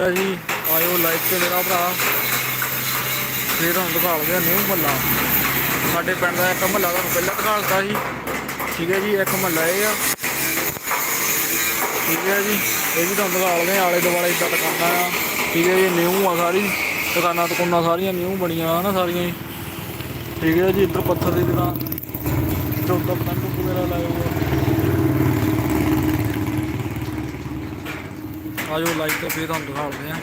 ਲੈ ਜੀ, ਆਇਓ ਲਾਈਕ ਤੇ ਮੇਰਾ ਭਰਾ। ਫਿਰ ਹੁਣ ਦਿਖਾਲਦੇ ਆ ਨਿਊ ਮਹੱਲਾ। ਸਾਡੇ ਪਿੰਡ ਦਾ ਇੱਕ ਮਹੱਲਾ ਤੁਹਾਨੂੰ ਪਹਿਲਾਂ ਦਿਖਾਲਤਾ ਸੀ। ਠੀਕ ਹੈ ਜੀ, ਇੱਕ ਮਹੱਲਾ ਇਹ ਆ। ਠੀਕ ਹੈ ਜੀ, ਇਹ ਵੀ ਤੁਹਾਨੂੰ ਦਿਖਾਲਦੇ ਆ ਆਲੇ ਦੁਆਲੇ ਇਦਾਂ ਦੁਕਾਨਾਂ ਆ। ਠੀਕ ਹੈ ਜੀ ਨਿਊ ਆ ਸਾਰੀ। ਦੁਕਾਨਾਂ ਦੁਕਾਨਾਂ ਸਾਰੀਆਂ ਨਿਊ ਬਣੀਆਂ ਆ ਸਾਰੀਆਂ ਹੀ। ਠੀਕ ਹੈ ਜੀ, ਇੱਧਰ ਪੱਥਰ ਦੀ ਦੁਕਾਨ। ਇੱਧਰ ਉੱਧਰ ਪਤੰਗ ਵਗੈਰਾ ਲਾਇਆ ਹੋਇਆ ਆਜੋ ਲਾਈਕ ਤੇ ਫਿਰ ਤੁਹਾਨੂੰ ਦਿਖਾਉਂਦੇ ਆ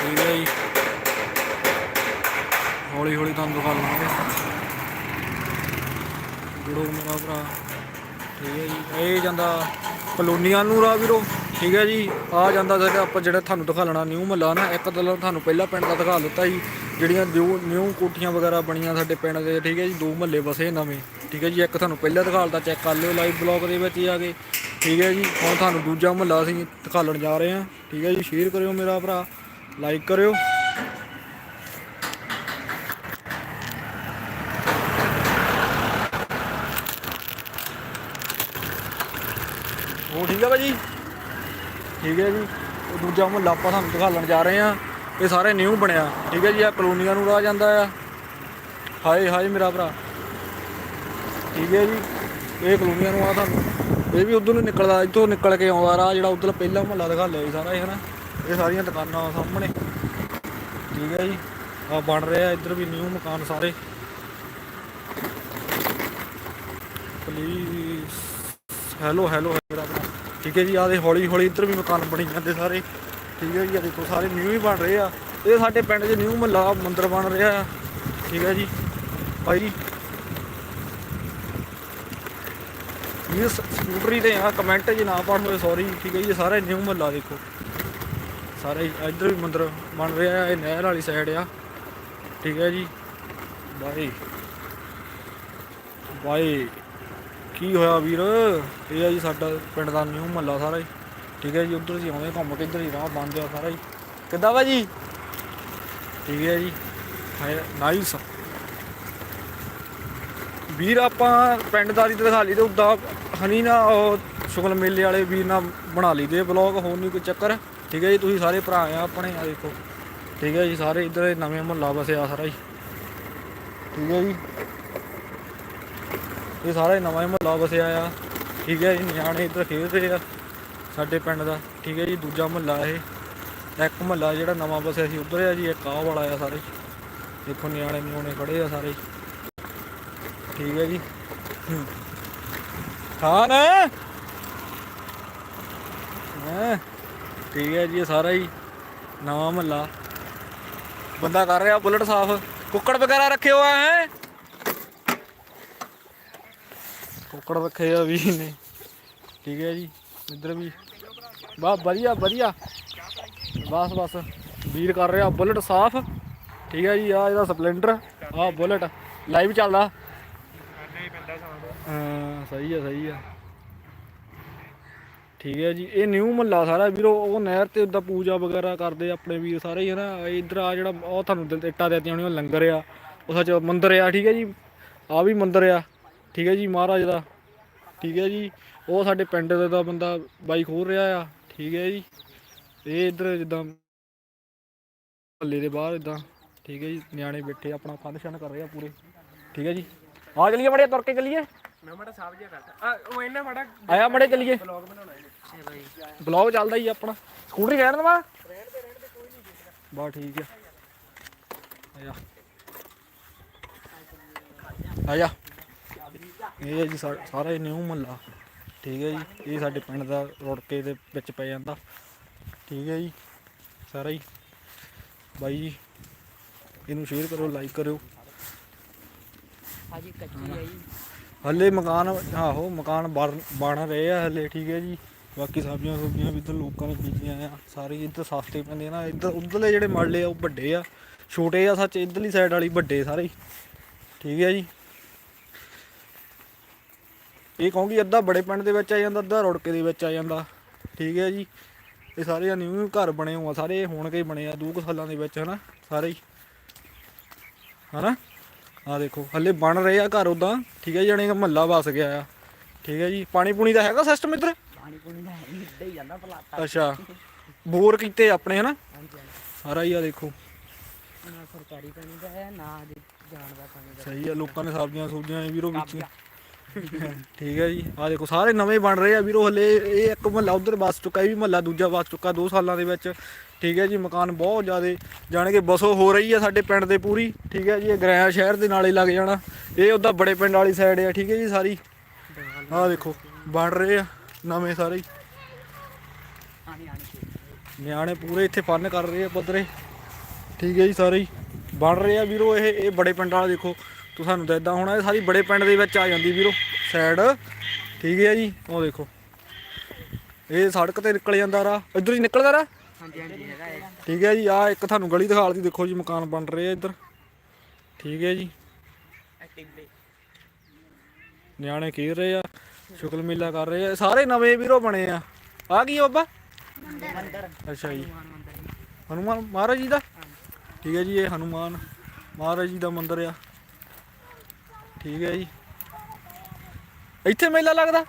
ਠੀਕ ਹੈ ਜੀ। ਹੌਲੀ ਹੌਲੀ ਤੁਹਾਨੂੰ ਦਿਖਾ ਲਾਂਗੇ। ਜੁੜੋ ਮੇਰਾ ਭਰਾ। ਠੀਕ ਹੈ ਜੀ। ਇਹ ਜਾਂਦਾ ਕਲੋਨੀਆਂ ਨੂੰ ਰਾ ਵੀਰੋ। ਠੀਕ ਹੈ ਜੀ। ਆ ਜਾਂਦਾ ਸਾਡਾ ਆਪਾਂ ਜਿਹੜਾ ਤੁਹਾਨੂੰ ਦਿਖਾ ਲੈਣਾ, ਨਿਊ ਮਹੱਲਾ ਨਾ, ਇੱਕ ਤਾਂ ਤੁਹਾਨੂੰ ਪਹਿਲਾਂ ਪਿੰਡ ਦਾ ਦਿਖਾ ਦਿੱਤਾ ਜੀ ਜਿਹੜੀਆਂ ਨਿਊ ਨਿਊ ਕੋਠੀਆਂ ਵਗੈਰਾ ਬਣੀਆਂ ਸਾਡੇ ਪਿੰਡ ਦੇ, ਠੀਕ ਹੈ ਜੀ, ਦੋ ਮਹੱਲੇ ਵਸੇ ਨਵੇਂ, ਠੀਕ ਹੈ ਜੀ, ਇੱਕ ਤੁਹਾਨੂੰ ਪਹਿਲਾਂ ਦਿਖਾਲਤਾ ਚੈੱਕ ਕਰ ਲਿਓ ਲਾਈਵ ਬਲੌਗ ਦੇ ਵਿੱਚ ਹੀ ਆ ਕੇ, ਠੀਕ ਹੈ ਜੀ, ਹੁਣ ਤੁਹਾਨੂੰ ਦੂਜਾ ਮਹੱਲਾ ਅਸੀਂ ਦਿਖਾਲਣ ਜਾ ਰਹੇ ਹਾਂ, ਠੀਕ ਹੈ ਜੀ ਸ਼ੇਅਰ ਕਰਿਓ ਮੇਰਾ ਭਰਾ ਲਾਈਕ ਕਰਿਓ। ਉਹ ਠੀਕ ਹੈ ਭਾਜੀ? ਠੀਕ ਹੈ ਜੀ, ਉਹ ਦੂਜਾ ਮੁਹੱਲਾ ਆਪਾਂ ਤੁਹਾਨੂੰ ਦਿਖਾਲਣ ਜਾ ਰਹੇ ਹਾਂ। ਇਹ ਸਾਰੇ ਨਿਊ ਬਣਿਆ। ਠੀਕ ਹੈ ਜੀ ਆ ਕਲੋਨੀਆਂ ਨੂੰ ਰਾਹ ਜਾਂਦਾ ਆ। ਹਾਏ ਹਾਏ ਮੇਰਾ ਭਰਾ। ਠੀਕ ਹੈ ਜੀ, ਇਹ ਕਲੋਨੀਆਂ ਨੂੰ ਆ ਤੁਹਾਨੂੰ ਇਹ ਵੀ ਉਧਰ ਨੂੰ ਨਿਕਲਦਾ, ਇੱਥੋਂ ਨਿਕਲ ਕੇ ਆਉਂਦਾ ਰਾਹ ਜਿਹੜਾ ਉਧਰ ਪਹਿਲਾ ਮੁਹੱਲਾ ਦਿਖਾ ਲਿਆ ਸੀ ਸਾਰਾ ਇਹ, ਹਨਾ? ਇਹ ਸਾਰੀਆਂ ਦੁਕਾਨਾਂ ਸਾਹਮਣੇ। ਠੀਕ ਹੈ ਜੀ ਆ ਬਣ ਰਿਹਾ, ਇੱਧਰ ਵੀ ਨਿਊ ਮਕਾਨ ਸਾਰੇ। ਪਲੀਜ਼ ਹੈਲੋ ਹੈਲੋ ਮੇਰਾ ਭਰਾ। ਠੀਕ ਹੈ ਜੀ, ਆਹ ਹੌਲੀ ਹੌਲੀ ਇੱਧਰ ਵੀ ਮਕਾਨ ਬਣੀ ਜਾਂਦੇ ਸਾਰੇ। ਠੀਕ ਹੈ ਜੀ ਆ ਦੇਖੋ, ਸਾਰੇ ਨਿਊ ਹੀ ਬਣ ਰਹੇ ਆ। ਇਹ ਸਾਡੇ ਪਿੰਡ 'ਚ ਨਿਊ ਮਹੱਲਾ ਮੰਦਿਰ ਬਣ ਰਿਹਾ ਆ। ਠੀਕ ਹੈ ਜੀ। ਭਾਈ ਇਹ ਸਕੂਟਰੀ ਤੇ ਆ ਕਮੈਂਟ ਜੀ ਨਾ ਪੜ੍ਹ ਹੋਏ ਸੌਰੀ ਠੀਕ ਹੈ ਜੀ ਸਾਰੇ ਨਿਊ ਮਹੱਲਾ ਦੇਖੋ। ਸਾਰੇ ਇੱਧਰ ਵੀ ਮੰਦਿਰ ਬਣ ਰਿਹਾ ਆ, ਇਹ ਨਹਿਰ ਵਾਲੀ ਸਾਈਡ ਆ। ਠੀਕ ਹੈ ਜੀ। ਬਾਈ ਬਾਈ, ਕੀ ਹੋਇਆ ਵੀਰ? ਇਹ ਆ ਜੀ ਸਾਡਾ ਪਿੰਡ ਦਾ ਨਿਊ ਮਹੱਲਾ ਸਾਰਾ। ਹੀ ਠੀਕ ਹੈ ਜੀ, ਉਧਰ ਜੀ ਆਉਂਦੇ ਘੁੰਮ ਕੇ ਇੱਧਰ ਹੀ ਰਾਹ ਬੰਦ ਆ ਸਾਰਾ ਹੀ ਕਿੱਦਾਂ ਵਾ ਜੀ? ਠੀਕ ਹੈ ਜੀ ਨਾਈਸ ਵੀਰ, ਆਪਾਂ ਪਿੰਡਦਾਰੀ ਤੇ ਦਿਖਾ ਲਈ ਤੇ ਉਦਾਂ ਹਨੀ ਨਾ ਉਹ ਸ਼ੁਗਲ ਮੇਲੇ ਵਾਲੇ ਵੀਰ ਨਾਲ ਬਣਾ ਲਈ ਦੇ ਬਲੌਗ ਹੋਰ ਨਹੀਂ ਕੋਈ ਚੱਕਰ। ਠੀਕ ਹੈ ਜੀ, ਤੁਸੀਂ ਸਾਰੇ ਭਰਾ ਆ, ਆਪਣੇ ਆ ਦੇਖੋ। ਠੀਕ ਹੈ ਜੀ, ਸਾਰੇ ਇੱਧਰ ਨਵੇਂ ਮੁਹੱਲਾ ਵਸਿਆ ਸਾਰਾ ਜੀ। ਠੀਕ ਹੈ ਜੀ। ਇਹ ਸਾਰਾ ਨਵਾਂ ਮੁਹੱਲਾ ਵਸਿਆ ਆ। ਠੀਕ ਹੈ ਜੀ, ਨਿਆਣੇ ਇੱਧਰ ਖੇਡਦੇ ਆ। ਸਾਡੇ ਪਿੰਡ ਦਾ, ਠੀਕ ਹੈ ਜੀ, ਦੂਜਾ ਮਹੱਲਾ ਇਹ। ਇੱਕ ਮਹੱਲਾ ਜਿਹੜਾ ਨਵਾਂ ਵਸਿਆ ਸੀ, ਉਧਰ ਆ ਜੀ, ਇੱਕ ਆਹ ਵਾਲਾ ਆ ਸਾਰੇ। ਦੇਖੋ ਨਿਆਣੇ ਨਿਆਣੇ ਖੜੇ ਆ ਸਾਰੇ। ਠੀਕ ਹੈ ਜੀ। ਹਾਂ, ਨਾ। ਠੀਕ ਹੈ ਜੀ, ਇਹ ਸਾਰਾ ਹੀ ਨਵਾਂ ਮਹੱਲਾ। ਬੰਦਾ ਕਰ ਰਿਹਾ ਬੁਲਟ ਸਾਫ਼। ਕੁੱਕੜ ਵਗੈਰਾ ਰੱਖੇ ਹੋਆ ਹੈ? ਕੁੱਕੜ ਰੱਖੇ ਆ ਵੀ ਨੇ। ਠੀਕ ਹੈ ਜੀ, ਇੱਧਰ ਵੀ ਬਸ ਵਧੀਆ ਵਧੀਆ। ਬਸ ਬਸ। ਵੀਰ ਕਰ ਰਿਹਾ ਬੁਲਟ ਸਾਫ਼। ਠੀਕ ਹੈ ਜੀ ਆ ਇਹਦਾ ਸਪਲੈਂਡਰ ਆ ਬੁਲਟ। ਲਾਈਵ ਚੱਲਦਾ। ਹਾਂ, ਸਹੀ ਆ ਸਹੀ ਆ ਠੀਕ ਹੈ ਜੀ, ਇਹ ਨਿਊ ਮਹੱਲਾ ਸਾਰਾ ਵੀਰੋ, ਉਹ ਨਹਿਰ ਤੇ ਉਦਾਂ ਪੂਜਾ ਵਗੈਰਾ ਕਰਦੇ ਆਪਣੇ ਵੀਰ ਸਾਰੇ ਹੀ, ਹਨਾ। ਇਧਰ ਆ ਜਿਹੜਾ, ਉਹ ਤੁਹਾਨੂੰ ਇੱਟਾਂ ਦੇਤੀਆਂ ਹੋਣੀਆਂ ਲੰਗਰ ਆ। ਉਹ ਸੱਚ ਮੰਦਿਰ ਆ, ਠੀਕ ਹੈ ਜੀ। ਆ ਵੀ ਮੰਦਿਰ ਆ। ਠੀਕ ਹੈ ਜੀ, ਮਹਾਰਾਜ ਦਾ। ਠੀਕ ਹੈ ਜੀ, ਉਹ ਸਾਡੇ ਪਿੰਡ ਦਾ ਬੰਦਾ ਬਾਈਕ ਖੋਲ ਰਿਹਾ ਆ। ਠੀਕ ਹੈ ਜੀ। ਇਹ ਇਧਰ ਜਿੱਦਾਂ ਮਹੱਲੇ ਦੇ ਬਾਹਰ ਇਦਾਂ ਠੀਕ ਹੈ ਜੀ ਨਿਆਣੇ ਬੈਠੇ ਆਪਣਾ ਫੰਕਸ਼ਨ ਕਰ ਰਹੇ ਆ ਪੂਰੇ ਠੀਕ ਹੈ ਜੀ। ਆ ਚਲੀਏ ਮੜੇ ਤੁਰ ਕੇ ਚਲੀਏ। ਮੈਂ ਮੜਾ ਸਾਹਬ ਜਿਹਾ ਕਰਦਾ। ਆ ਉਹ ਇਹਨਾਂ ਮੜਾ ਆਇਆ ਮੜੇ ਚਲੀਏ। ਬਲੌਗ ਬਣਾਉਣਾ ਹੈ ਬਾਈ ਬਲੌਗ ਚੱਲਦਾ ਹੀ ਆਪਣਾ। ਸਕੂਟਰੀ ਰਹਿਣ ਦਵਾ? ਬਾ ਠੀਕ ਆ। ਆਇਆ। ਆਇਆ। ਇਹ ਜੀ ਸਾਰਾ ਨਿਊ ਮਹੱਲਾ। ਠੀਕ ਹੈ ਜੀ ਇਹ ਸਾਡੇ ਪਿੰਡ ਦਾ ਰੁੜਕੇ ਦੇ ਵਿੱਚ ਪੈ ਜਾਂਦਾ। ਠੀਕ ਹੈ ਜੀ ਸਾਰਾ ਹੀ। ਬਾਈ ਜੀ ਇਹਨੂੰ ਸ਼ੇਅਰ ਕਰੋ ਲਾਈਕ ਕਰਿਓ। ਹਾਜੀ ਕੱਚੀ ਹੈ ਜੀ। ਹੱਲੇ ਮਕਾਨ ਆਹੋ ਮਕਾਨ ਬਣ ਰਹੇ ਆ ਹੱਲੇ ਠੀਕ ਹੈ ਜੀ। ਬਾਕੀ ਸਬਜ਼ੀਆਂ ਸੁਬਜ਼ੀਆਂ ਵੀ ਇੱਧਰ ਲੋਕਾਂ ਨੇ ਬੀਜੀਆਂ ਆ। ਸਾਰੇ ਇੱਧਰ ਸਸਤੇ ਪੈਂਦੇ ਨਾ ਇੱਧਰ ਉਧਰਲੇ ਜਿਹੜੇ ਮਰਲੇ ਆ ਉਹ ਵੱਡੇ ਆ। ਛੋਟੇ ਆ ਸੱਚ ਇੱਧਰਲੀ ਸਾਈਡ ਵਾਲੀ ਵੱਡੇ ਸਾਰੇ। ਠੀਕ ਹੈ ਜੀ। ਇਹ ਕਹੂੰਗੀ ਅੱਧਾ ਬੜੇ ਪਿੰਡ ਦੇ ਵਿੱਚ ਆ ਜਾਂਦਾ ਅੱਧਾ ਰੁੜਕੇ ਦੇ ਵਿੱਚ ਆ ਜਾਂਦਾ। ਠੀਕ ਹੈ ਜੀ? ਇਹ ਸਾਰੇ ਨਿਊ ਘਰ ਬਣੇ ਹੋਆ ਸਾਰੇ ਹੁਣ ਕੇ ਬਣੇ ਆ ਦੋ ਕੁ ਸਾਲਾਂ ਦੇ ਵਿੱਚ ਹਨਾ? ਸਾਰੇ ਹੀ। ਹਨਾ? ਆ ਦੇਖੋ ਹੱਲੇ ਬਣ ਰਹੇ ਆ ਘਰ ਉਦਾਂ ਠੀਕ ਹੈ ਜਣੇ ਮਹੱਲਾ ਵਸ ਗਿਆ ਆ। ਠੀਕ ਹੈ ਜੀ? ਪਾਣੀ ਪੂਣੀ ਦਾ ਹੈਗਾ ਸਿਸਟਮ ਇੱਧਰ? ਪਾਣੀ ਪੂਣੀ ਦਾ ਹੈ ਇੱਦਾਂ ਹੀ ਜਾਂਦਾ ਪਲਾਟਾ ਅੱਛਾ। ਬੋਰ ਕੀਤੇ ਆਪਣੇ ਹਨਾ? ਸਾਰਾ ਹੀ ਆ ਦੇਖੋ। ਨਾ ਸਰਕਾਰੀ ਪਾਣੀ ਦਾ ਹੈ ਨਾ ਜਾਣ ਦਾ ਪਾਣੀ ਦਾ। ਸਹੀ ਆ ਲੋਕਾਂ ਨੇ ਸਬਜ਼ੀਆਂ ਸੂਬਜ਼ੀਆਂ ਵੀਰੋ ਵਿੱਚ ਠੀਕ ਹੈ ਜੀ। ਆ ਦੇਖੋ, ਸਾਰੇ ਨਵੇਂ ਬਣ ਰਹੇ ਆ ਵੀਰੋ, ਹਲੇ ਇਹ ਇੱਕ ਮਹੱਲਾ ਉਧਰ ਬਸ ਚੁੱਕਾ ਇਹ ਵੀ ਮਹੱਲਾ ਦੂਜਾ ਬਸ ਚੁੱਕਾ 2 ਸਾਲਾਂ ਦੇ ਵਿੱਚ। ਠੀਕ ਹੈ ਜੀ, ਮਕਾਨ ਬਹੁਤ ਜ਼ਿਆਦੇ, ਜਾਣ ਕੇ ਬਸੋ ਹੋ ਰਹੀ ਆ ਸਾਡੇ ਪਿੰਡ ਦੇ ਪੂਰੀ। ਠੀਕ ਹੈ ਜੀ, ਇਹ ਗ੍ਰਾਇਆ ਸ਼ਹਿਰ ਦੇ ਨਾਲੇ ਲੱਗ ਜਾਣਾ। ਇਹ ਉਹਦਾ ਬੜੇ ਪਿੰਡ ਵਾਲੀ ਸਾਈਡ ਆ, ਠੀਕ ਹੈ ਜੀ, ਸਾਰੀ। ਆ ਦੇਖੋ, ਬਣ ਰਹੇ ਆ ਨਵੇਂ ਸਾਰੇ। ਨਿਆਣੇ ਪੂਰੇ ਇੱਥੇ ਫਨ ਕਰ ਰਹੇ ਆ ਪੱਧਰੇ। ਠੀਕ ਹੈ ਜੀ, ਸਾਰੇ ਹੀ। ਬਣ ਰਹੇ ਆ ਵੀਰੋ ਇਹ ਇਹ ਬੜੇ ਪਿੰਡ ਵਾਲਾ ਦੇਖੋ। ਤੂੰ ਸਾਨੂੰ ਦੱਸਦਾ ਹੋਣਾ ਇਹ ਸਾਰੀ ਬੜੇ ਪਿੰਡ ਦੇ ਵਿੱਚ ਆ ਜਾਂਦੀ ਵੀਰੋ ਸਾਈਡ ਠੀਕ ਹੈ ਜੀ ਉਹ ਦੇਖੋ। ਇਹ ਸੜਕ ਤੇ ਨਿਕਲ ਜਾਂਦਾ ਰਾ ਇੱਧਰ ਹੀ ਨਿਕਲਦਾ ਰਾ ਹਾਂਜੀ ਹਾਂਜੀ ਹੈਗਾ ਹੈ ਠੀਕ ਹੈ ਜੀ ਆ ਇੱਕ ਤੁਹਾਨੂੰ ਗਲੀ ਦਿਖਾ ਲਦੀ ਦੇਖੋ ਜੀ ਮਕਾਨ ਬਣ ਰਹੇ ਆ ਇੱਧਰ। ਠੀਕ ਹੈ ਜੀ। ਨਿਆਣੇ ਖੇਡ ਰਹੇ ਆ ਸ਼ੁਕਲ ਮੇਲਾ ਕਰ ਰਹੇ ਆ ਸਾਰੇ ਨਵੇਂ ਵੀਰੋ ਬਣੇ ਆ। ਆ ਕੀ ਬਾਬਾ? ਮੰਦਰ। ਅੱਛਾ ਜੀ। ਹਨੂਮਾਨ ਮਹਾਰਾਜ ਜੀ ਦਾ? ਠੀਕ ਹੈ ਜੀ ਇਹ ਹਨੂਮਾਨ ਮਹਾਰਾਜ ਜੀ ਦਾ ਮੰਦਿਰ ਆ। ਠੀਕ ਹੈ ਜੀ। ਇੱਥੇ ਮੇਲਾ ਲੱਗਦਾ?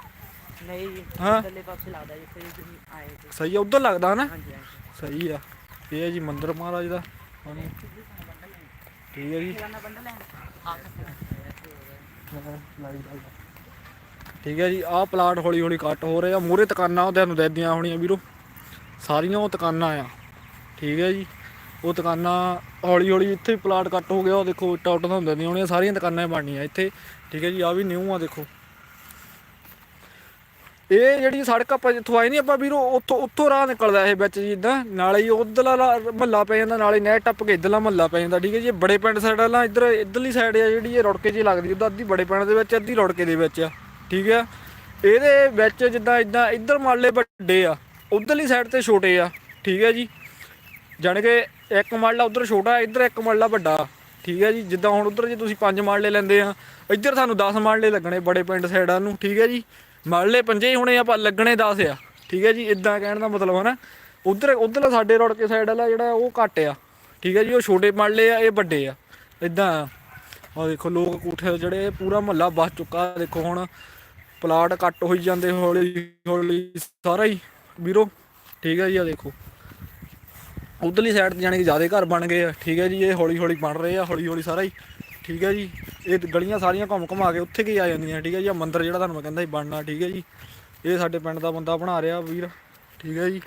ਨਹੀਂ ਜੀ ਹਾਂ। ਇੱਧਰਲੇ ਪਾਸੇ ਲੱਗਦਾ ਜਿੱਥੇ ਤੁਸੀਂ ਆਏ ਸਹੀ ਆ ਉਧਰ ਲੱਗਦਾ ਹਨਾ ਹਾਂਜੀ ਹਾਂਜੀ। ਸਹੀ ਆ। ਇਹ ਹੈ ਜੀ ਮੰਦਿਰ ਮਹਾਰਾਜ ਦਾ। ਠੀਕ ਹੈ ਜੀ। ਕਿਹੜਾ ਬੰਦਾ ਲੈਣ ਆ ਠੀਕ ਹੈ ਜੀ ਆਹ ਪਲਾਟ ਹੌਲੀ ਹੌਲੀ ਕੱਟ ਹੋ ਰਹੇ। ਆ ਮੂਰੇ ਦੁਕਾਨਾਂ ਉਹ ਤੁਹਾਨੂੰ ਦੇਦੀਆਂ ਹੋਣੀਆਂ ਵੀਰੋ। ਸਾਰੀਆਂ ਉਹ ਦੁਕਾਨਾਂ ਆ। ਠੀਕ ਹੈ ਜੀ। ਉਹ ਦੁਕਾਨਾਂ ਹੌਲੀ ਹੌਲੀ ਇੱਥੇ ਹੀ ਪਲਾਟ ਕੱਟ ਹੋ ਗਿਆ, ਉਹ ਦੇਖੋ ਇੱਟਾਂ ਉੱਟਾਂ ਹੁੰਦੀਆਂ ਦੀਆਂ ਹੋਣੀਆਂ ਸਾਰੀਆਂ ਦੁਕਾਨਾਂ ਹੀ ਬਣਨੀਆਂ ਇੱਥੇ। ਠੀਕ ਹੈ ਜੀ ਆ ਵੀ ਨਿਊ ਆ ਦੇਖੋ। ਇਹ ਜਿਹੜੀ ਸੜਕ ਆਪਾਂ ਜਿੱਥੋਂ ਆਏ ਨਹੀਂ ਆਪਾਂ ਵੀਰੋ, ਉੱਥੋਂ ਉੱਥੋਂ ਰਾਹ ਨਿਕਲਦਾ ਇਹ ਵਿੱਚ ਜੀ ਜਿੱਦਾਂ ਨਾਲੇ ਹੀ ਉਧਰਲਾ ਮਹੱਲਾ ਪੈ ਜਾਂਦਾ, ਨਾਲੇ ਨਹਿਰ ਟੱਪ ਕੇ ਇਧਰਲਾ ਮਹੱਲਾ ਪੈ ਜਾਂਦਾ, ਠੀਕ ਹੈ ਜੀ। ਬੜੇ ਪਿੰਡ ਸਾਈਡ ਵਾਲਾ, ਇੱਧਰ ਇਧਰਲੀ ਸਾਈਡ ਆ ਜਿਹੜੀ, ਇਹ ਰੁੜਕੇ ਜੀ ਲੱਗਦੀ, ਉਦੋਂ ਅੱਧੀ ਬੜੇ ਪਿੰਡ ਦੇ ਵਿੱਚ, ਅੱਧੀ ਰੁੜਕੇ ਦੇ ਵਿੱਚ ਆ, ਠੀਕ ਆ ਇਹਦੇ ਵਿੱਚ ਜਿੱਦਾਂ ਇਦਾਂ, ਇੱਧਰ ਮਾਲੇ ਵੱਡੇ ਆ, ਉਧਰਲੀ ਸਾਈਡ ਤੇ ਛੋਟੇ ਆ, ਠੀਕ ਹੈ ਜੀ। ਜਾਣੀ ਕਿ ਇੱਕ ਮਾਲਾ ਉਧਰ ਛੋਟਾ, ਇੱਧਰ ਇੱਕ ਮਾਲਾ ਵੱਡਾ। ਠੀਕ ਹੈ ਜੀ, ਜਿੱਦਾਂ ਹੁਣ ਉਧਰ ਜੇ ਤੁਸੀਂ ਪੰਜ ਮਾਲੇ ਲੈਂਦੇ ਆ, ਇੱਧਰ ਤੁਹਾਨੂੰ 10 ਮਾਲੇ ਲੱਗਣੇ ਬੜੇ ਪਿੰਡ ਸਾਈਡਾਂ ਨੂੰ, ਠੀਕ ਹੈ ਜੀ। ਮਾਲੇ ਪੰਜੇ ਹੀ ਹੋਣੇ ਆਪਾਂ ਲੱਗਣੇ 10 ਆ। ਠੀਕ ਹੈ ਜੀ ਇਦਾਂ ਕਹਿਣ ਦਾ ਮਤਲਬ ਹੈ ਨਾ। ਉਧਰ, ਉਧਰਲਾ ਸਾਡੇ ਰੋਡ ਕੇ ਸਾਈਡ ਵਾਲਾ ਜਿਹੜਾ, ਉਹ ਘੱਟ ਆ। ਠੀਕ ਹੈ ਜੀ, ਉਹ ਛੋਟੇ ਮਾਲੇ ਆ, ਇਹ ਵੱਡੇ ਆ। ਇਦਾਂ ਆ। ਦੇਖੋ, ਲੋਕ ਕੋਠੇ ਜਿਹੜੇ ਪੂਰਾ ਮਹੱਲਾ ਬਸ ਚੁੱਕਾ। ਦੇਖੋ ਹੁਣ, ਪਲਾਟ ਕੱਟ ਹੋਈ ਜਾਂਦੇ ਹੌਲੀ ਹੌਲੀ ਸਾਰਾ ਹੀ। ਵੀਰੋ, ਠੀਕ ਹੈ ਜੀ ਆ ਦੇਖੋ। ਉਧਰਲੀ ਸਾਈਡ ਤੇ ਜਾਣੀ ਕਿ ਜ਼ਿਆਦਾ ਘਰ ਬਣ ਗਏ ਆ। ਠੀਕ ਹੈ ਜੀ, ਇਹ ਹੌਲੀ ਹੌਲੀ ਬਣ ਰਹੇ ਆ, ਹੌਲੀ ਹੌਲੀ ਸਾਰਾ ਹੀ। ਠੀਕ ਹੈ ਜੀ, ਇਹ ਗਲੀਆਂ ਸਾਰੀਆਂ ਘੁੰਮ ਘੁਮਾ ਕੇ ਉੱਥੇ ਕੀ ਆ ਜਾਂਦੀਆਂ। ਠੀਕ ਹੈ ਜੀ ਆ ਮੰਦਿਰ ਜਿਹੜਾ ਤੁਹਾਨੂੰ ਮੈਂ ਕਹਿੰਦਾ ਸੀ ਬਣਨਾ। ਠੀਕ ਹੈ ਜੀ, ਇਹ ਸਾਡੇ ਪਿੰਡ ਦਾ ਬੰਦਾ ਬਣਾ ਰਿਹਾ ਵੀਰ। ਠੀਕ ਹੈ ਜੀ,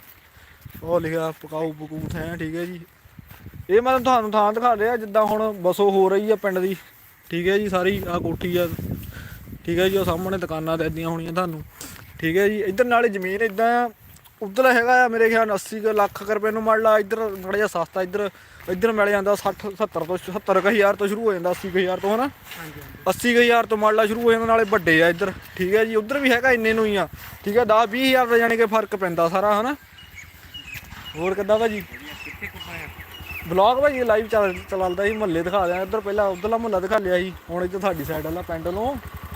ਉਹ ਲਿਖਿਆ ਪਕਾਊ ਪਕੂਥ ਹੈ ਠੀਕ ਹੈ ਜੀ, ਇਹ ਮੈਂ ਤੁਹਾਨੂੰ ਥਾਂ ਦਿਖਾ ਰਿਹਾ ਜਿੱਦਾਂ ਹੁਣ ਬਸੋ ਹੋ ਰਹੀ ਆ ਪਿੰਡ ਦੀ। ਠੀਕ ਹੈ ਜੀ, ਸਾਰੀ ਆ ਕੋਠੀ ਆ। ਠੀਕ ਹੈ ਜੀ ਉਹ ਸਾਹਮਣੇ ਦੁਕਾਨਾਂ ਦੇਦੀਆਂ ਹੋਣੀਆਂ ਤੁਹਾਨੂੰ। ਠੀਕ ਹੈ ਜੀ, ਇੱਧਰ ਨਾਲੇ ਜ਼ਮੀਨ ਇਦਾਂ ਉਧਰ ਹੈਗਾ ਆ ਮੇਰੇ ਖਿਆਲ 80 ਕੁ ਲੱਖ ਕੁ ਰੁਪਏ ਨੂੰ ਮੰਨ ਲਾ ਇੱਧਰ ਥੋੜਾ ਜਿਹਾ ਸਸਤਾ ਇੱਧਰ ਇੱਧਰ ਮਿਲ ਜਾਂਦਾ 60 70 ਤੋਂ 70 ਕੁ ਹਜ਼ਾਰ ਤੋਂ ਸ਼ੁਰੂ ਹੋ ਜਾਂਦਾ 80 ਕੁ ਹਜ਼ਾਰ ਤੋਂ ਹਨਾ? ਹਾਂਜੀ ਹਾਂਜੀ। 80 ਕੁ ਹਜ਼ਾਰ ਤੋਂ ਮੰਨ ਲਾ ਸ਼ੁਰੂ ਹੋ ਜਾਂਦਾ ਨਾਲੇ ਵੱਡੇ ਆ ਇੱਧਰ ਠੀਕ ਹੈ ਜੀ? ਉਧਰ ਵੀ ਹੈਗਾ ਇੰਨੇ ਨੂੰ ਹੀ ਆ ਠੀਕ ਹੈ 10 20 ਹਜ਼ਾਰ ਦਾ ਜਾਣੀ ਕਿ ਫ਼ਰਕ ਪੈਂਦਾ ਸਾਰਾ ਹਨਾ? ਹੋਰ ਕਿੱਦਾਂ ਭਾਜੀ? ਬਲੌਗ ਭਾਜੀ ਲਾਈਵ ਚੱਲ ਚੱਲਦਾ ਸੀ ਮਹੱਲੇ ਦਿਖਾ ਦਿਆਂ ਇੱਧਰ ਪਹਿਲਾਂ ਉਧਰਲਾ ਮਹੱਲਾ ਦਿਖਾ ਲਿਆ ਸੀ ਹੁਣ ਇੱਧਰ ਤੁਹਾਡੀ ਸਾਈਡ ਵਾਲਾ ਪਿੰਡ ਨੂੰ।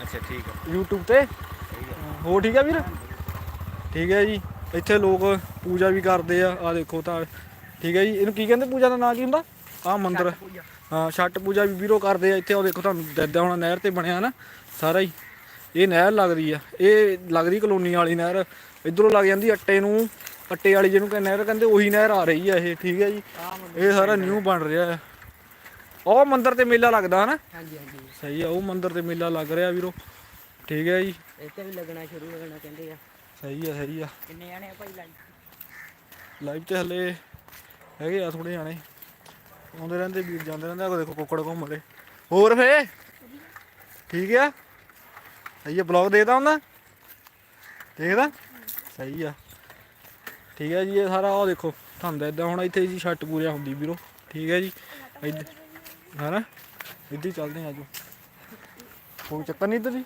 ਅੱਛਾ ਠੀਕ ਆ। YouTube ਤੇ। ਹੋ ਠੀਕ ਹੈ ਵੀਰ? ਠੀਕ ਹੈ ਜੀ। ਇੱਥੇ ਲੋਕ ਪੂਜਾ ਵੀ ਕਰਦੇ ਆ ਆ ਦੇਖੋ ਤਾਂ ਠੀਕ ਹੈ ਜੀ। ਇਹਨੂੰ ਕੀ ਕਹਿੰਦੇ ਪੂਜਾ ਦਾ ਨਾਂ ਕੀ ਹੁੰਦਾ? ਆ ਮੰਦਿਰ। ਹਾਂ ਛੱਟ ਪੂਜਾ ਵੀ ਵੀਰੋ ਕਰਦੇ ਆ ਇੱਥੇ ਉਹ ਦੇਖੋ ਤੁਹਾਨੂੰ ਦੱਦਾ ਹੁਣ ਨਹਿਰ ਤੇ ਬਣਿਆ ਨਾ ਸਾਰਾ ਹੀ। ਇਹ ਨਹਿਰ ਲੱਗਦੀ ਆ। ਇਹ ਲੱਗਦੀ ਕਲੋਨੀ ਵਾਲੀ ਨਹਿਰ। ਇਧਰੋਂ ਲੱਗ ਜਾਂਦੀ ਅੱਟੇ ਨੂੰ ਅੱਟੇ ਵਾਲੀ ਜਿਹਨੂੰ ਕਹਿੰਦੇ ਨਹਿਰ ਕਹਿੰਦੇ ਉਹੀ ਨਹਿਰ ਆ ਰਹੀ ਆ ਇਹ ਠੀਕ ਹੈ ਜੀ। ਇਹ ਸਾਰਾ ਨਿਊ ਬਣ ਰਿਹਾ ਆ ਉਹ ਮੰਦਿਰ ਤੇ ਮੇਲਾ ਲੱਗਦਾ ਹਨਾ? ਹਾਂਜੀ ਹਾਂਜੀ। ਸਹੀ ਆ ਉਹ ਮੰਦਿਰ ਤੇ ਮੇਲਾ ਲੱਗ ਰਿਹਾ ਵੀਰੋ। ਠੀਕ ਹੈ ਜੀ। ਇੱਥੇ ਵੀ ਲੱਗਣਾ ਸ਼ੁਰੂ ਹੋ ਜਾਣਾ ਕਹਿੰਦੇ ਆ। ਸਹੀ ਆ ਸਹੀ ਆ। ਕਿੰਨੇ ਜਾਣੇ ਆ ਭਾਈ ਲਾਈਕ ਲਾਈਵ ਤੇ ਹਲੇ ਹੈਗੇ ਆ ਥੋੜੇ ਜਾਣੇ। ਆਉਂਦੇ ਰਹਿੰਦੇ ਵੀਰ ਜਾਂਦੇ ਰਹਿੰਦੇ ਆ ਦੇਖੋ ਕੁੱਕੜ ਘੁੰਮ ਰਹੇ ਹੋਰ ਫੇ? ਠੀਕ ਆ? ਸਹੀ ਆ ਬਲੌਗ ਦੇਖਦਾ ਹੁੰਦਾ? ਦੇਖਦਾ? ਸਹੀ ਆ। ਠੀਕ ਹੈ ਜੀ ਇਹ ਸਾਰਾ ਉਹ ਦੇਖੋ ਤੁਹਾਨੂੰ ਦੱਸਦਾ ਹੁਣ ਇੱਥੇ ਜੀ ਛੱਟ ਪੂਜਾ ਹੁੰਦੀ ਵੀਰੋ। ਠੀਕ ਹੈ ਜੀ ਇੱਧਰ ਹਨਾ? ਇੱਧਰ ਹੀ ਚੱਲਦੇ ਆ ਆਜੋ ਕੋਈ ਚੱਕਰ ਨਹੀਂ ਇੱਧਰ ਜੀ।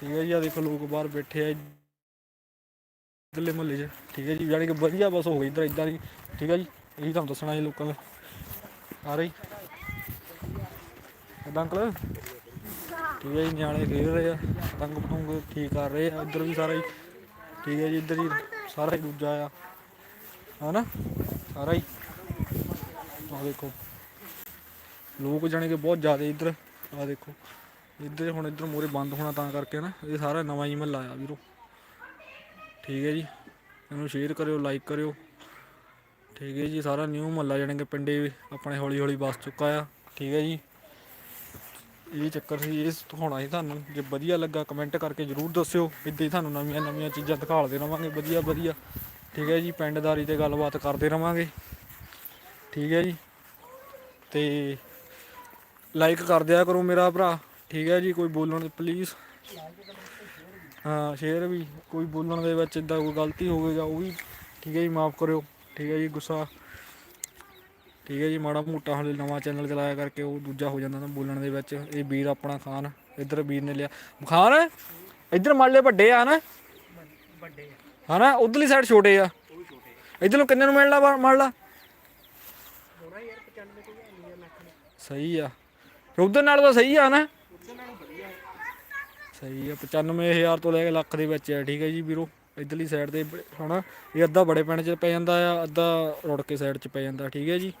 ਠੀਕ ਹੈ ਜੀ ਆ ਦੇਖੋ ਲੋਕ ਬਾਹਰ ਬੈਠੇ ਆ ਇੱਧਰਲੇ ਮੁਹੱਲੇ 'ਚ, ਠੀਕ ਹੈ ਜੀ, ਯਾਨੀ ਕਿ ਵਧੀਆ ਬਸ ਹੋ ਗਈ ਇੱਧਰ, ਇਦਾਂ ਦੀ, ਠੀਕ ਹੈ ਜੀ, ਇਹੀ ਤੁਹਾਨੂੰ ਦੱਸਣਾ ਜੀ ਲੋਕਾਂ ਨੂੰ। ਆ ਰਹੀ। ਕਿੱਦਾਂ ਅੰਕਲ? ਠੀਕ ਹੈ ਜੀ, ਨਿਆਣੇ ਖੇਡ ਰਹੇ ਆ ਤੰਗ ਪਤੰਗ ਠੀਕ ਕਰ ਰਹੇ ਆ ਉਧਰ ਵੀ ਸਾਰਾ ਹੀ। ਠੀਕ ਹੈ ਜੀ, ਇੱਧਰ ਹੀ ਸਾਰਾ ਹੀ ਦੂਜਾ ਆ। ਹਨਾ? ਸਾਰਾ ਹੀ। ਆ ਦੇਖੋ। ਲੋਕ ਜਾਣੇ ਕਿ ਬਹੁਤ ਜ਼ਿਆਦਾ ਇੱਧਰ ਆ ਦੇਖੋ। ਇੱਧਰ ਹੁਣ ਇੱਧਰ ਮੂਹਰੇ ਬੰਦ ਹੋਣਾ ਤਾਂ ਕਰਕੇ ਨਾ, ਇਹ ਸਾਰਾ ਨਵਾਂ ਹੀ ਮਹੱਲਾ ਆ ਵੀਰੋ। ਠੀਕ ਹੈ ਜੀ। ਇਹਨੂੰ ਸ਼ੇਅਰ ਕਰਿਓ ਲਾਈਕ ਕਰਿਓ। ਠੀਕ ਹੈ ਜੀ, ਸਾਰਾ ਨਿਊ ਮਹੱਲਾ ਜਾਣੀ ਕਿ ਪਿੰਡੇ ਆਪਣੇ ਹੌਲੀ ਹੌਲੀ ਵਸ ਚੁੱਕਾ ਆ। ਠੀਕ ਹੈ ਜੀ। ਇਹ ਚੱਕਰ ਸੀ, ਇਹ ਦਿਖਾਉਣਾ ਸੀ ਤੁਹਾਨੂੰ। ਜੇ ਵਧੀਆ ਲੱਗਾ ਕਮੈਂਟ ਕਰਕੇ ਜਰੂਰ ਦੱਸਿਓ। ਇੱਦਾਂ ਹੀ ਤੁਹਾਨੂੰ ਨਵੀਆਂ ਨਵੀਆਂ ਚੀਜ਼ਾਂ ਦਿਖਾਲਦੇ ਰਵਾਂਗੇ, ਵਧੀਆ ਵਧੀਆ। ਠੀਕ ਹੈ ਜੀ, ਪਿੰਡਦਾਰੀ ਤੇ ਗੱਲਬਾਤ ਕਰਦੇ ਰਵਾਂਗੇ। ਠੀਕ ਹੈ ਜੀ। ਤੇ ਲਾਈਕ ਕਰ ਦਿਆ ਕਰੋ ਮੇਰਾ ਭਰਾ। ਠੀਕ ਹੈ ਜੀ, ਕੋਈ ਬੋਲਣ ਤੇ ਪਲੀਜ਼ ਹਾਂ, ਸ਼ੇਅਰ ਵੀ, ਕੋਈ ਬੋਲਣ ਦੇ ਵਿੱਚ ਇਦਾਂ ਕੋਈ ਗਲਤੀ ਹੋ ਗਈ ਜਾਂ ਉਹ ਵੀ ਠੀਕ ਹੈ ਜੀ, ਮਾਫ ਕਰਿਓ, ਠੀਕ ਹੈ ਜੀ, ਗੁੱਸਾ। ਠੀਕ ਹੈ ਜੀ, ਮਾੜਾ ਮੋਟਾ ਹਲੇ ਨਵਾਂ ਚੈਨਲ ਚਲਾਇਆ ਕਰਕੇ ਉਹ ਦੂਜਾ ਹੋ ਜਾਂਦਾ ਨਾ ਬੋਲਣ ਦੇ ਵਿੱਚ, ਇਹ ਵੀਰ ਆਪਣਾ ਖਾਨ, ਇੱਧਰ ਵੀਰ ਨੇ ਲਿਆ। ਖਾਨ, ਇੱਧਰ ਮਾਲੇ ਵੱਡੇ ਆ ਨਾ? ਵੱਡੇ ਹਨਾ, ਉਧਰਲੀ ਸਾਈਡ ਛੋਟੇ ਆ। ਇੱਧਰ ਨੂੰ ਕਿੰਨੇ ਨੂੰ ਮਿਲਣਾ ਮਾਲਾ ਸਹੀ ਆ। ਉਧਰ ਨਾਲ ਤਾਂ ਸਹੀ ਆ ਨਾ? ਸਹੀ ਆ 95000 ਤੋਂ ਲੈ ਕੇ ਲੱਖ ਦੇ ਵਿੱਚ ਆ, ਠੀਕ ਹੈ ਜੀ ਵੀਰੋ। ਇਧਰਲੀ ਸਾਈਡ ਤੇ ਬ- ਹਨਾ, ਇਹ ਅੱਧਾ ਬੜੇ ਪਿੰਡ ਚ ਪੈ ਜਾਂਦਾ ਆ, ਅੱਧਾ ਰੁੜਕੇ ਸਾਈਡ ਚ ਪੈ ਜਾਂਦਾ, ਠੀਕ ਹੈ ਜੀ।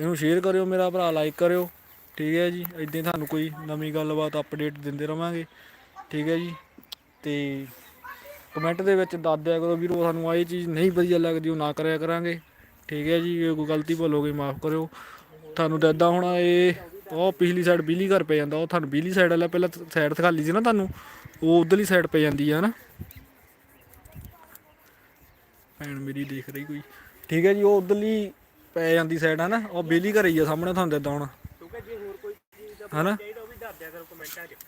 ਇਹਨੂੰ ਸ਼ੇਅਰ ਕਰਿਓ ਮੇਰਾ ਭਰਾ ਲਾਈਕ ਕਰਿਓ, ਠੀਕ ਹੈ ਜੀ। ਇਦਾਂ ਤੁਹਾਨੂੰ ਕੋਈ ਨਵੀਂ ਗੱਲਬਾਤ ਅਪਡੇਟ ਦਿੰਦੇ ਰਵਾਂਗੇ, ਠੀਕ ਹੈ ਜੀ। ਤੇ ਕਮੈਂਟ ਦੇ ਵਿੱਚ ਦੱਸ ਦਿਆ ਕਰੋ ਵੀਰੋ, ਸਾਨੂੰ ਆਹ ਇਹ ਚੀਜ਼ ਨਹੀਂ ਵਧੀਆ ਲੱਗਦੀ, ਉਹ ਨਾ ਕਰਿਆ ਕਰਾਂਗੇ, ਠੀਕ ਹੈ ਜੀ। ਜੇ ਕੋਈ ਗਲਤੀ ਭੁੱਲ ਹੋ ਗਈ, ਮਾਫ ਕਰਿਓ। ਤੁਹਾਨੂੰ ਤਾਂ ਏਦਾਂ ਹੋਣਾ, ਇਹ ਉਹ ਪਿਛਲੀ ਸਾਈਡ ਬਿਜਲੀ ਘਰ ਪੈ ਜਾਂਦਾ ਉਹ ਤੁਹਾਨੂੰ ਬਿਜਲੀ ਸਾਈਡ ਵਾਲਾ ਪਹਿਲਾਂ ਸਾਈਡ ਦਿਖਾਲੀ ਸੀ ਨਾ ਤੁਹਾਨੂੰ ਉਹ ਉਧਰਲੀ ਸਾਈਡ ਪੈ ਜਾਂਦੀ ਹੈ ਨਾ। ਭੈਣ ਮੇਰੀ ਦੇਖ ਰਹੀ ਕੋਈ। ਠੀਕ ਹੈ ਜੀ ਉਹ ਉਧਰਲੀ ਪੈ ਜਾਂਦੀ ਸਾਈਡ ਹੈ ਨਾ ਉਹ ਬਿਜਲੀ ਘਰ ਹੀ ਆ ਸਾਹਮਣੇ ਤੁਹਾਨੂੰ ਤਾਂ ਏਦਾਂ ਹੋਣਾ। ਕਿਉਂਕਿ ਜੇ ਹੋਰ ਕੋਈ ਚੀਜ਼ ਦਾ ਹਨਾ?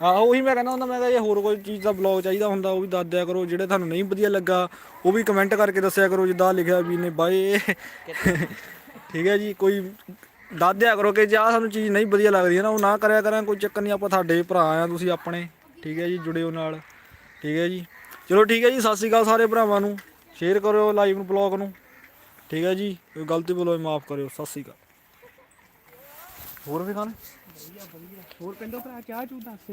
ਹਾਂ ਉਹੀ ਮੈਂ ਕਹਿੰਦਾ ਹੁੰਦਾ ਮੈਂ ਜੇ ਹੋਰ ਕੋਈ ਚੀਜ਼ ਦਾ ਬਲੌਗ ਚਾਹੀਦਾ ਹੁੰਦਾ ਉਹ ਵੀ ਦੱਸ ਦਿਆ ਕਰੋ ਜਿਹੜੇ ਤੁਹਾਨੂੰ ਨਹੀਂ ਵਧੀਆ ਲੱਗਾ ਉਹ ਵੀ ਕਮੈਂਟ ਕਰਕੇ ਦੱਸਿਆ ਕਰੋ ਜਿੱਦਾਂ ਲਿਖਿਆ ਵੀ ਨੇ ਬਾਏ। ਠੀਕ ਹੈ ਜੀ ਕੋਈ ਦੱਸ ਦਿਆ ਕਰੋ ਕਿ ਜੇ ਆਹ ਸਾਨੂੰ ਚੀਜ਼ ਨਹੀਂ ਵਧੀਆ ਲੱਗਦੀ ਹੈ ਨਾ, ਉਹ ਨਾ ਕਰਿਆ ਕਰਾਂ ਕੋਈ ਚੱਕਰ ਨਹੀਂ, ਆਪਾਂ ਤੁਹਾਡੇ ਭਰਾ ਆ, ਤੁਸੀਂ ਆਪਣੇ, ਠੀਕ ਹੈ ਜੀ, ਜੁੜਿਓ ਨਾਲ, ਠੀਕ ਹੈ ਜੀ। ਚਲੋ ਠੀਕ ਹੈ ਜੀ, ਸਤਿ ਸ਼੍ਰੀ ਅਕਾਲ ਸਾਰੇ ਭਰਾਵਾਂ ਨੂੰ ਸ਼ੇਅਰ ਕਰਿਓ ਲਾਈਵ ਨੂੰ ਬਲੌਗ ਨੂੰ, ਠੀਕ ਹੈ ਜੀ, ਕੋਈ ਗਲਤੀ ਬੋਲੋ ਮਾਫ ਕਰਿਓ, ਸਤਿ ਸ਼੍ਰੀ ਅਕਾਲ। ਹੋਰ ਵੀ ਖਾਣ? ਹੋਰ ਪਿੰਡੋਂ ਭਰਾ, ਚਾਹ ਚੂ ਦੱਸ